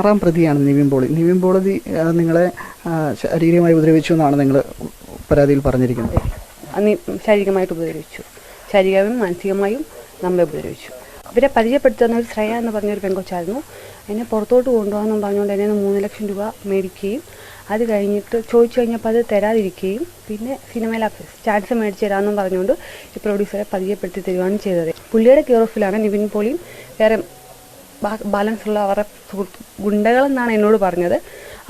ആറാം പ്രതിയാണ് നിവിൻ പോളി. നിവിൻ പോളി നിങ്ങളെ ശാരീരികമായി ഉപദ്രവിച്ചു എന്നാണ് നിങ്ങൾ പരാതിയിൽ പറഞ്ഞിരിക്കുന്നത്. ശാരീരികമായിട്ട് ഉപദ്രവിച്ചു. ശാരീരികമായും മാനസികമായും നമ്മളെ ഉപദ്രവിച്ചു. ഇവരെ പരിചയപ്പെടുത്തുന്ന ഒരു ശ്രേയ എന്ന് പറഞ്ഞൊരു പെങ്കൊച്ചായിരുന്നു എന്നെ പുറത്തോട്ട് കൊണ്ടുപോകാമെന്നും പറഞ്ഞുകൊണ്ട് എന്നെ മൂന്ന് ലക്ഷം രൂപ മേടിക്കുകയും അത് കഴിഞ്ഞിട്ട് ചോദിച്ചു കഴിഞ്ഞപ്പോൾ അത് തരാതിരിക്കുകയും പിന്നെ സിനിമയിൽ ചാൻസ് മേടിച്ച് തരാമെന്നും പറഞ്ഞുകൊണ്ട് ഈ പ്രൊഡ്യൂസറെ പരിചയപ്പെടുത്തി തരുവാണ് ചെയ്തത്. പുള്ളിയുടെ കെയർ ഓഫിലാണ് നിവിൻ പോളിയും വേറെ ബാലൻസ് ഉള്ള അവരുടെ സുഹൃത്ത് ഗുണ്ടകളെന്നാണ് എന്നോട് പറഞ്ഞത്.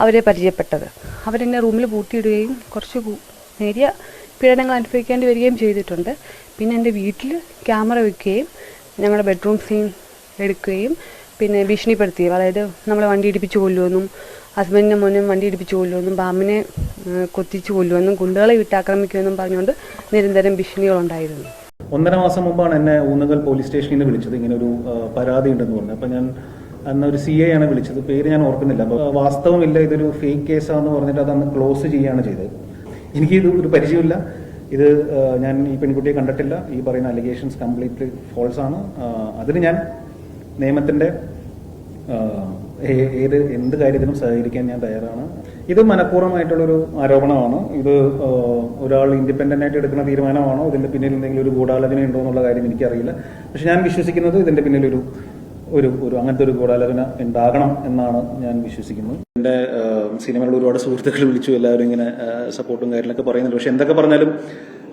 അവരെ പരിചയപ്പെട്ടത്. അവരെന്നെ റൂമിൽ പൂട്ടിയിടുകയും കുറച്ച് നേരിയ പീഡനങ്ങൾ അനുഭവിക്കേണ്ടി വരികയും ചെയ്തിട്ടുണ്ട്. പിന്നെ എന്റെ വീട്ടിൽ ക്യാമറ വെക്കുകയും ഞങ്ങളുടെ ബെഡ്റൂം സീൻ എടുക്കുകയും പിന്നെ ഭീഷണിപ്പെടുത്തുകയും അതായത് നമ്മളെ വണ്ടി ഇടിപ്പിച്ച് കൊല്ലുമെന്നും ഹസ്ബൻഡിന്റെ മോനും വണ്ടി ഇടിപ്പിച്ച് കൊല്ലുമെന്നും പാമ്പിനെ കൊത്തിച്ച് കൊല്ലുമെന്നും ഗുണ്ടകളെ വിട്ടാക്രമിക്കുമെന്നും പറഞ്ഞുകൊണ്ട് നിരന്തരം ഭീഷണികളുണ്ടായിരുന്നു. ഒന്നര മാസം മുമ്പാണ് എന്നെ ഊന്നുകൽ പോലീസ് സ്റ്റേഷനിൽ നിന്ന് വിളിച്ചത്. ഇങ്ങനെ ഒരു പരാതി ഉണ്ടെന്ന് പറഞ്ഞു. അപ്പോൾ ഞാൻ അന്ന് ഒരു സി ഐ ആണ് വിളിച്ചത്. പേര് ഞാൻ ഓർക്കുന്നില്ല. അപ്പോൾ വാസ്തവമില്ല ഇതൊരു ഫേക്ക് കേസാന്ന് പറഞ്ഞിട്ട് അത് അന്ന് ക്ലോസ് ചെയ്യുകയാണ് ചെയ്തത്. എനിക്ക് ഇത് ഒരു പരിചയമില്ല ഇത് ഞാൻ ഈ പെൺകുട്ടിയെ കണ്ടിട്ടില്ല. ഈ പറയുന്ന അലിഗേഷൻസ് കംപ്ലീറ്റ്ലി ഫോൾസ് ആണ്. അതിന് ഞാൻ നിയമത്തിന്റെ ഏത് എന്ത് കാര്യത്തിനും സഹകരിക്കാൻ ഞാൻ തയ്യാറാണ്. ഇത് മനഃപൂർവമായിട്ടുള്ളൊരു ആരോപണമാണ്. ഇത് ഒരാൾ ഇൻഡിപെൻഡന്റ് ആയിട്ട് എടുക്കുന്ന തീരുമാനമാണോ? ഇതിന്റെ പിന്നിൽ എന്തെങ്കിലും ഒരു ഗൂഢാലോചന ഉണ്ടോ എന്നുള്ള കാര്യം എനിക്കറിയില്ല. പക്ഷെ ഞാൻ വിശ്വസിക്കുന്നത് ഇതിന്റെ പിന്നിലൊരു ഒരു ഒരു അങ്ങനത്തെ ഒരു ഗൂഢാലോചന ഉണ്ടാകണം എന്നാണ് ഞാൻ വിശ്വസിക്കുന്നത്. എന്റെ സിനിമകളിൽ ഒരുപാട് സുഹൃത്തുക്കൾ വിളിച്ചു എല്ലാവരും ഇങ്ങനെ സപ്പോർട്ടും കാര്യങ്ങളൊക്കെ പറയുന്നുണ്ട്. പക്ഷെ എന്തൊക്കെ പറഞ്ഞാലും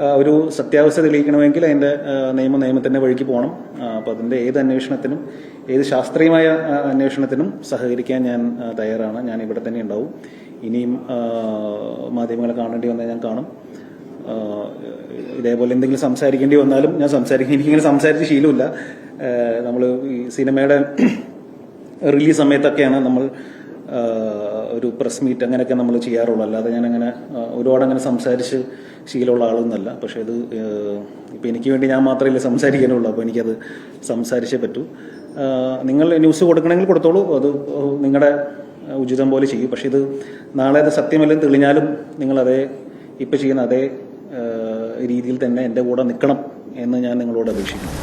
ഒരു സത്യാവസ്ഥ തെളിയിക്കണമെങ്കിൽ അതിന്റെ ആ, നിയമ നിയമത്തിന്റെ വഴിക്ക് പോകണം. അപ്പോൾ അതിന്റെ ഏത് അന്വേഷണത്തിനും ഏത് ശാസ്ത്രീയമായ അന്വേഷണത്തിനും സഹകരിക്കാൻ ഞാൻ തയ്യാറാണ്. ഞാൻ ഇവിടെ തന്നെ ഉണ്ടാവും. ഇനിയും മാധ്യമങ്ങളെ കാണേണ്ടി വന്നാൽ ഞാൻ കാണും. ഇതേപോലെ എന്തെങ്കിലും സംസാരിക്കേണ്ടി വന്നാലും ഞാൻ സംസാരിക്കും. എനിക്കിങ്ങനെ സംസാരിച്ച് ശീലമില്ല. നമ്മൾ ഈ സിനിമയുടെ റിലീസ് സമയത്തൊക്കെയാണ് നമ്മൾ ഒരു പ്രസ് മീറ്റ് അങ്ങനെയൊക്കെ നമ്മൾ ചെയ്യാറുള്ളൂ. അല്ലാതെ ഞാൻ അങ്ങനെ ഒരുപാട് അങ്ങനെ സംസാരിച്ച് ശീലമുള്ള ആളൊന്നുമല്ല. പക്ഷേ ഇത് ഇപ്പം എനിക്ക് വേണ്ടി ഞാൻ മാത്രമല്ലേ സംസാരിക്കാനുള്ളൂ. അപ്പോൾ എനിക്കത് സംസാരിച്ചേ പറ്റൂ. നിങ്ങൾ ന്യൂസ് കൊടുക്കണമെങ്കിൽ കൊടുത്തോളൂ. അത് നിങ്ങളുടെ ഉചിതം പോലെ ചെയ്യും. പക്ഷേ ഇത് നാളെ അത് സത്യമല്ലെന്ന് തെളിഞ്ഞാലും അതേ ഇപ്പം ചെയ്യുന്ന അതേ രീതിയിൽ തന്നെ എന്റെ കൂടെ നിൽക്കണം എന്ന് ഞാൻ നിങ്ങളോട് അപേക്ഷിക്കുന്നു.